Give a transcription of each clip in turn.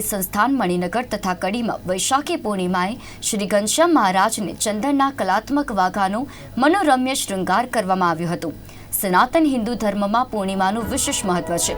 સંસ્થાન મણિનગર તથા કડીમાં વૈશાખી પૂર્ણિમાએ શ્રી ઘનશ્યામ મહારાજને ચંદનના કલાત્મક વાઘાનો મનોરમ્ય શૃંગાર કરવામાં આવ્યો હતો. સનાતન હિન્દુ ધર્મમાં પૂર્ણિમાનું વિશેષ મહત્વ છે.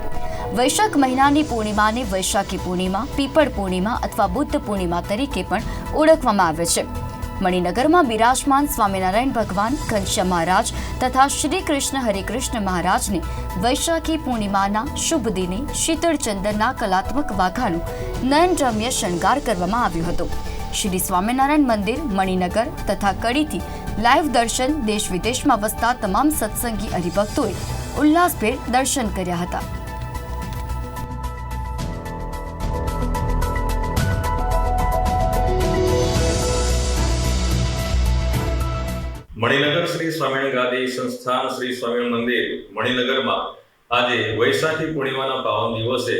વૈશાખ મહિનાની પૂર્ણિમાને વૈશાખી પૂર્ણિમા, પીપળ પૂર્ણિમા અથવા બુદ્ધ પૂર્ણિમા તરીકે પણ ઓળખવામાં આવે છે. મણિનગરમાં બિરાજમાન સ્વામિનારાયણ ભગવાન ઘનશ્યામ મહારાજ તથા શ્રી કૃષ્ણ હરિકૃષ્ણ મહારાજને વૈશાખી પૂર્ણિમાના શુભ દિને શીતળ ચંદનના કલાત્મક વાઘાનું નયનરમ્ય શણગાર કરવામાં આવ્યો હતો. શ્રી સ્વામિનારાયણ મંદિર, મણિનગર તથા કડીથી લાઈવ દર્શન દેશ વિદેશમાં વસતા તમામ સત્સંગી હરિભક્તોએ ઉલ્લાસભેર દર્શન કર્યા હતા. મણિનગર શ્રી સ્વામિનારાયણ ગાદી સંસ્થાન શ્રી સ્વામિનારાયણ મંદિર મણિનગરમાં આજે વૈશાખી પૂર્ણિમાના પાવન દિવસે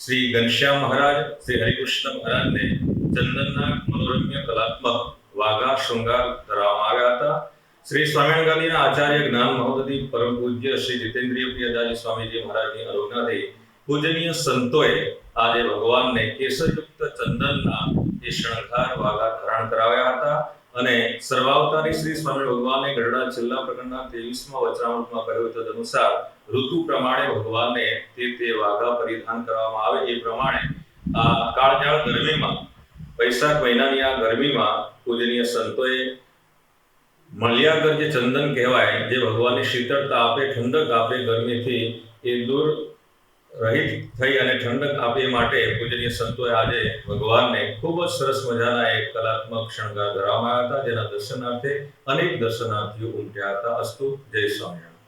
શ્રી ઘનશ્યામ મહારાજ, શ્રી હરિકૃષ્ણ મહારાજને ચંદનના મનોરમ્ય કલાત્મક વાઘા શૃંગાર ધરાવવામાં આવ્યા હતા. શ્રી સ્વામિનારાયણ ગાંધીના આચાર્ય જ્ઞાન મહોદય પરમ પૂજ્ય શ્રી જીતેન્દ્રિય પ્રિયદાજી સ્વામીજી મહારાજની અનુજ્ઞાથી પૂજનીય સંતોએ આજે ભગવાનને કેસરયુક્ત ચંદનના એ શણગાર વાઘા ધારણ કરાવ્યા હતા. અને સર્વાવતારી શ્રી સ્વામી ભગવાને ગઢડા છેલ્લા પ્રકરણના ત્રેવીસમાં વચનામૃતમાં કહ્યું તદ અનુસાર ઋતુ પ્રમાણે ભગવાનને તે તે વાઘા પરિધાન કરવામાં આવે એ પ્રમાણે આ કાળજાળ ગરમીમાં, વૈશાખ મહિનાની આ ગરમીમાં પૂજનીય સંતોએ મલ્યાગર જે ચંદન કહેવાય, જે ભગવાનની શીતળતા આપે, ઠંડક આપે ગરમીથી એ દૂર રહિત થઈ અને ઠંડક આપે માટે પૂજનીય સંતોએ આજે ભગવાનને ખૂબ જ સરસ મજાના એક કલાત્મક શણગાર ધરાવવામાં આવ્યા હતા, જેના દર્શનાર્થે અનેક દર્શનાર્થીઓ ઉમટ્યા હતા. અસ્તુ, જય સ્વામિનારાયણ.